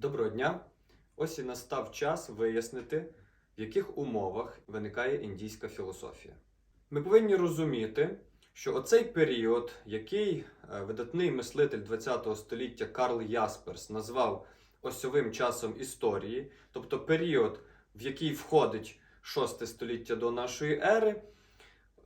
Доброго дня! Ось і настав час вияснити, в яких умовах виникає індійська філософія. Ми повинні розуміти, що оцей період, який е, видатний мислитель ХХ століття Карл Ясперс назвав осьовим часом історії, тобто період, в який входить VI століття до нашої ери,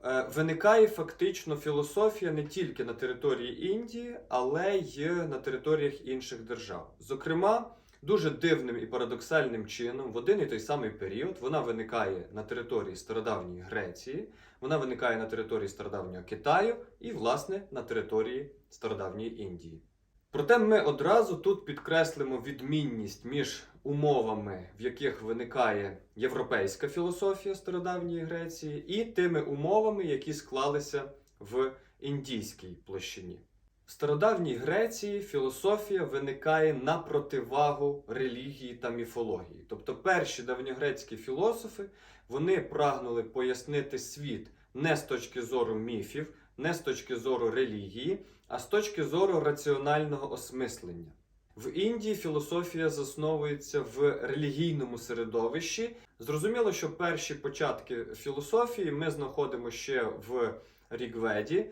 е, виникає фактично філософія не тільки на території Індії, але й на територіях інших держав. Зокрема, дуже дивним і парадоксальним чином в один і той самий період вона виникає на території стародавньої Греції, вона виникає на території стародавнього Китаю і, власне, на території стародавньої Індії. Проте ми одразу тут підкреслимо відмінність між умовами, в яких виникає європейська філософія стародавньої Греції, і тими умовами, які склалися в індійській площині. В стародавній Греції філософія виникає на противагу релігії та міфології. Тобто перші давньогрецькі філософи вони прагнули пояснити світ не з точки зору міфів, не з точки зору релігії, а з точки зору раціонального осмислення. В Індії філософія засновується в релігійному середовищі. Зрозуміло, що перші початки філософії ми знаходимо ще в Рігведі,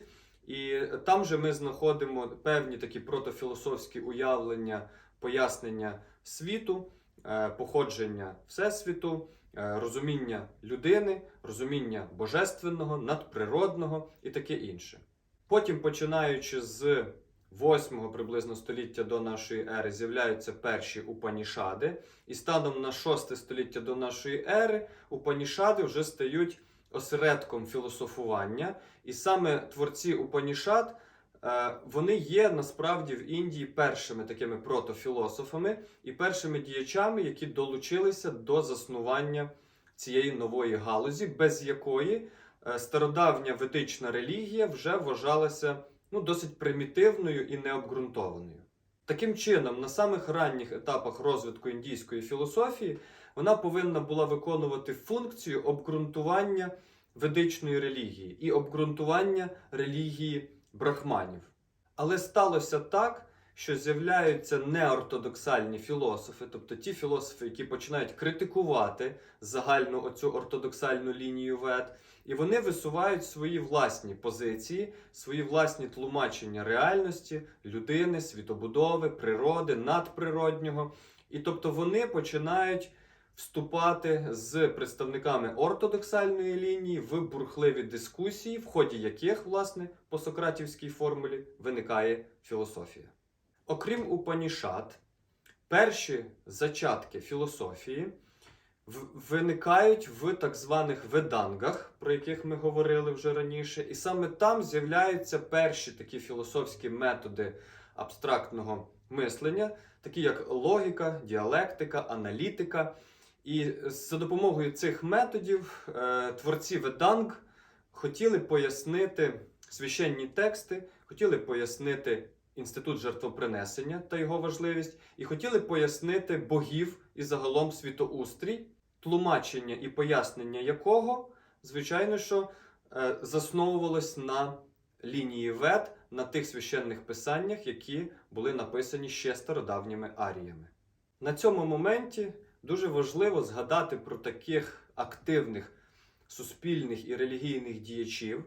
і там же ми знаходимо певні такі протофілософські уявлення, пояснення світу, е, походження всесвіту, е, розуміння людини, розуміння божественного, надприродного і таке інше. Потім, починаючи з 8 приблизно століття до нашої ери, з'являються перші упанішади, і станом на 6 століття до нашої ери упанішади вже стають осередком філософування, і саме творці Упанішад е, вони є насправді в Індії першими такими протофілософами і першими діячами, які долучилися до заснування цієї нової галузі, без якої е, стародавня ведична релігія вже вважалася ну, досить примітивною і необґрунтованою. Таким чином, на самих ранніх етапах розвитку індійської філософії вона повинна була виконувати функцію обґрунтування ведичної релігії і обґрунтування релігії брахманів. Але сталося так, що з'являються неортодоксальні філософи, тобто ті філософи, які починають критикувати загальну оцю ортодоксальну лінію вед, і вони висувають свої власні позиції, свої власні тлумачення реальності, людини, світобудови, природи, надприроднього. І тобто вони починають вступати з представниками ортодоксальної лінії в бурхливі дискусії, в ході яких, власне, по сократівській формулі виникає філософія. Окрім Упанішат, перші зачатки філософії виникають в так званих ведангах, про яких ми говорили вже раніше, і саме там з'являються перші такі філософські методи абстрактного мислення, такі як логіка, діалектика, аналітика. І за допомогою цих методів е, творці веданг хотіли пояснити священні тексти, хотіли пояснити інститут жертвопринесення та його важливість, і хотіли пояснити богів і загалом світоустрій, тлумачення і пояснення якого, звичайно, що е, засновувалось на лінії вед, на тих священних писаннях, які були написані ще стародавніми аріями. На цьому моменті дуже важливо згадати про таких активних суспільних і релігійних діячів,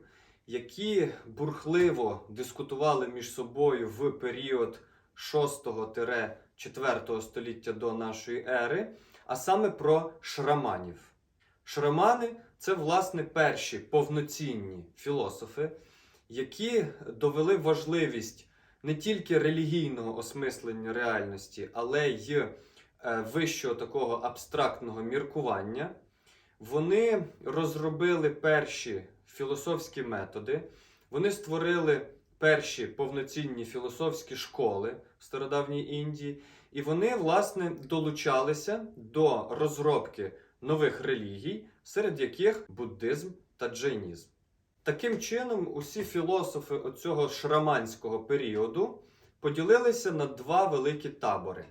які бурхливо дискутували між собою в період 6-4 століття до нашої ери, а саме про шраманів. Шрамани це, власне, перші повноцінні філософи, які довели важливість не тільки релігійного осмислення реальності, але й е, вищого такого абстрактного міркування. Вони розробили перші філософські методи, вони створили перші повноцінні філософські школи в стародавній Індії, і вони, власне, долучалися до розробки нових релігій, серед яких буддизм та джайнізм. Таким чином, усі філософи оцього шраманського періоду поділилися на два великі табори.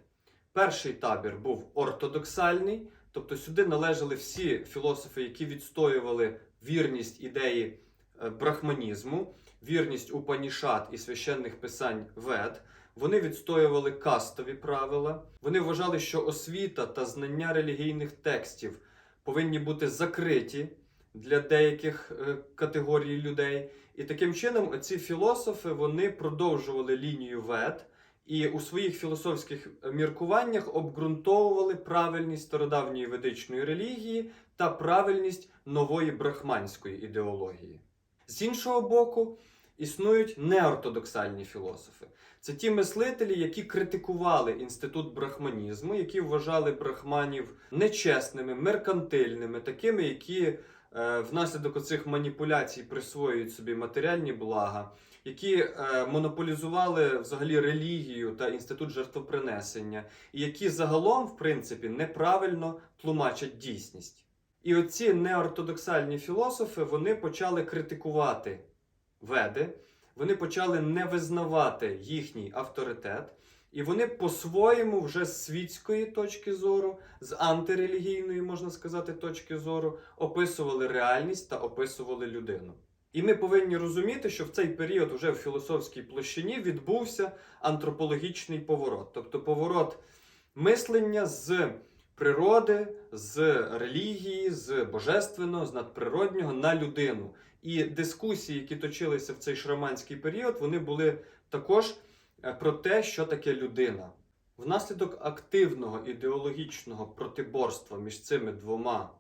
Перший табір був ортодоксальний, тобто сюди належали всі філософи, які відстоювали вірність ідеї е, брахманізму, вірність Упанішат і священних писань Вед. Вони відстоювали кастові правила. Вони вважали, що освіта та знання релігійних текстів повинні бути закриті для деяких е, категорій людей. І таким чином, оці філософи вони продовжували лінію вед і у своїх філософських міркуваннях обґрунтовували правильність стародавньої ведичної релігії та правильність нової брахманської ідеології. З іншого боку, існують неортодоксальні філософи. Це ті мислителі, які критикували інститут брахманізму, які вважали брахманів нечесними, меркантильними, такими, які е, внаслідок оцих маніпуляцій присвоюють собі матеріальні блага, які е, монополізували взагалі релігію та інститут жертвопринесення, і які загалом, в принципі, неправильно тлумачать дійсність. І оці неортодоксальні філософи вони почали критикувати веди, вони почали не визнавати їхній авторитет, і вони по-своєму вже з світської точки зору, з антирелігійної, можна сказати, точки зору, описували реальність та описували людину. І ми повинні розуміти, що в цей період вже в філософській площині відбувся антропологічний поворот, тобто поворот мислення з природи, з релігії, з божественного, з надприроднього на людину. І дискусії, які точилися в цей шраманський період, вони були також е, про те, що таке людина. Внаслідок активного ідеологічного протиборства між цими двома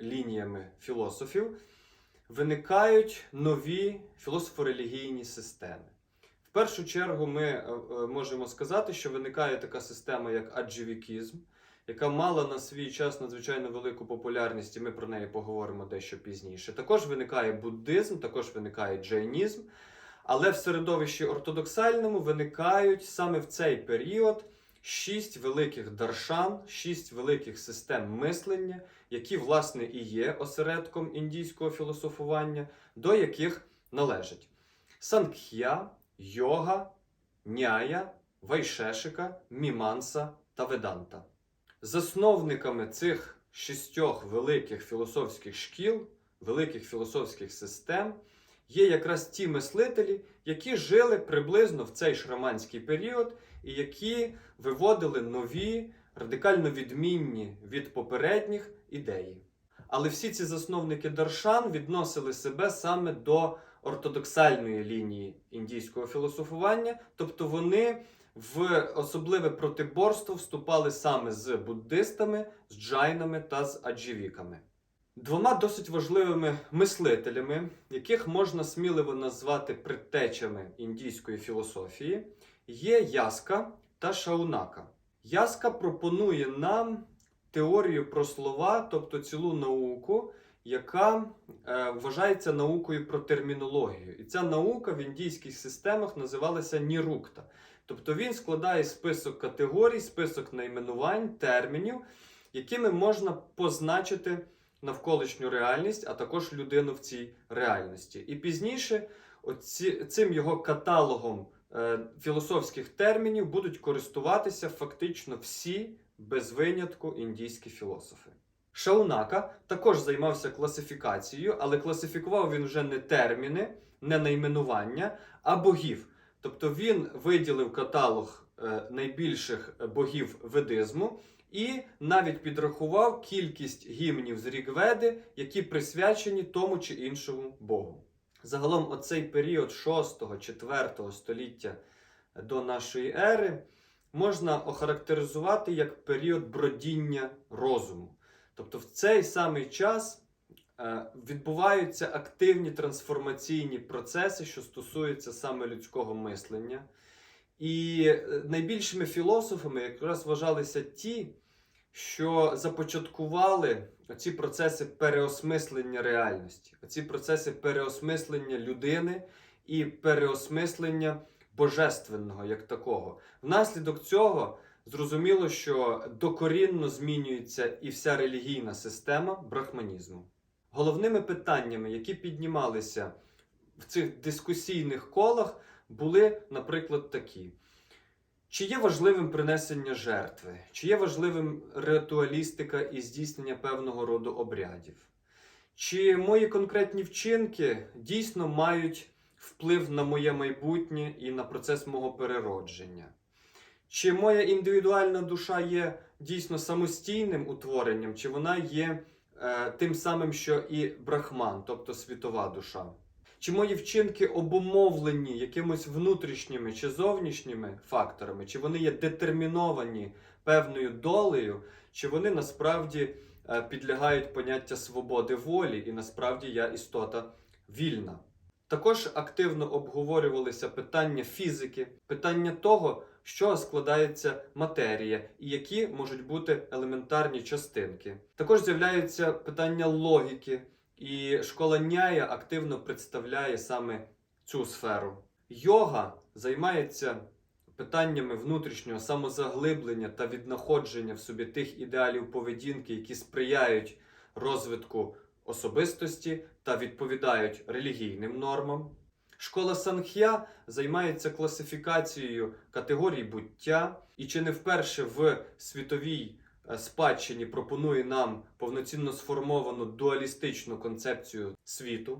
лініями філософів виникають нові філософо-релігійні системи. В першу чергу ми е, е, можемо сказати, що виникає така система, як аджівікізм, яка мала на свій час надзвичайно велику популярність, і ми про неї поговоримо дещо пізніше. Також виникає буддизм, також виникає джайнізм, але в середовищі ортодоксальному виникають саме в цей період шість великих даршан, шість великих систем мислення, які, власне, і є осередком індійського філософування, до яких належать Сангх'я, йога, няя, вайшешика, міманса та веданта. Засновниками цих шістьох великих філософських шкіл, великих філософських систем є якраз ті мислителі, які жили приблизно в цей шраманський період і які виводили нові, радикально відмінні від попередніх ідеї. Але всі ці засновники Даршан відносили себе саме до ортодоксальної лінії індійського філософування, тобто вони в особливе протиборство вступали саме з буддистами, з джайнами та з аджівіками. Двома досить важливими мислителями, яких можна сміливо назвати предтечами індійської філософії, є Яска та Шаунака. Яска пропонує нам теорію про слова, тобто цілу науку, яка е, вважається наукою про термінологію. І ця наука в індійських системах називалася Нірукта. Тобто він складає список категорій, список найменувань, термінів, якими можна позначити навколишню реальність, а також людину в цій реальності. І пізніше оці, цим його каталогом філософських термінів будуть користуватися фактично всі без винятку індійські філософи. Шаунака також займався класифікацією, але класифікував він вже не терміни, не найменування, а богів. Тобто він виділив каталог е, найбільших богів ведизму і навіть підрахував кількість гімнів з Рігведи, які присвячені тому чи іншому богу. Загалом, оцей період 6-4 століття до нашої ери можна охарактеризувати як період бродіння розуму. Тобто, в цей самий час е, відбуваються активні трансформаційні процеси, що стосуються саме людського мислення. І е, найбільшими філософами якраз вважалися ті, що започаткували ці процеси переосмислення реальності, ці процеси переосмислення людини і переосмислення божественного як такого. Внаслідок цього зрозуміло, що докорінно змінюється і вся релігійна система брахманізму. Головними питаннями, які піднімалися в цих дискусійних колах, були, наприклад, такі. Чи є важливим принесення жертви? Чи є важливим ритуалістика і здійснення певного роду обрядів? Чи мої конкретні вчинки дійсно мають вплив на моє майбутнє і на процес мого переродження? Чи моя індивідуальна душа є дійсно самостійним утворенням, чи вона є е, тим самим, що і брахман, тобто світова душа? Чи мої вчинки обумовлені якимось внутрішніми чи зовнішніми факторами, чи вони є детерміновані певною долею, чи вони насправді е, підлягають поняття свободи волі, і насправді я істота вільна? Також активно обговорювалися питання фізики, питання того, чого складається матерія і які можуть бути елементарні частинки. Також з'являються питання логіки, і школа Няя активно представляє саме цю сферу. Йога займається питаннями внутрішнього самозаглиблення та віднаходження в собі тих ідеалів поведінки, які сприяють розвитку особистості та відповідають релігійним нормам. Школа Санх'я займається класифікацією категорій буття і чи не вперше в світовій спадщині пропонує нам повноцінно сформовану дуалістичну концепцію світу.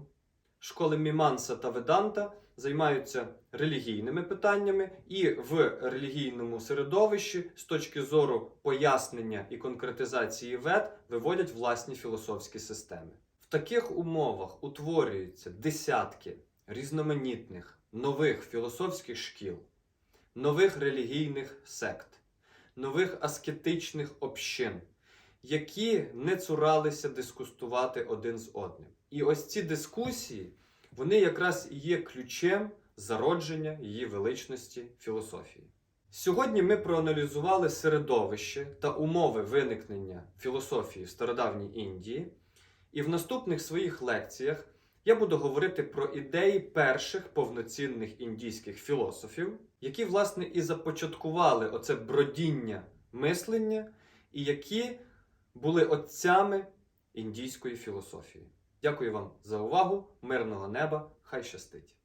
Школи Міманса та Веданта займаються релігійними питаннями і в релігійному середовищі з точки зору пояснення і конкретизації вед виводять власні філософські системи. В таких умовах утворюються десятки різноманітних нових філософських шкіл, нових релігійних сект, нових аскетичних общин, які не цуралися дискустувати один з одним. І ось ці дискусії, вони якраз і є ключем зародження її величності філософії. Сьогодні ми проаналізували середовище та умови виникнення філософії в стародавній Індії, і в наступних своїх лекціях я буду говорити про ідеї перших повноцінних індійських філософів, які, власне, і започаткували оце бродіння мислення, і які були отцями індійської філософії. Дякую вам за увагу, мирного неба, хай щастить!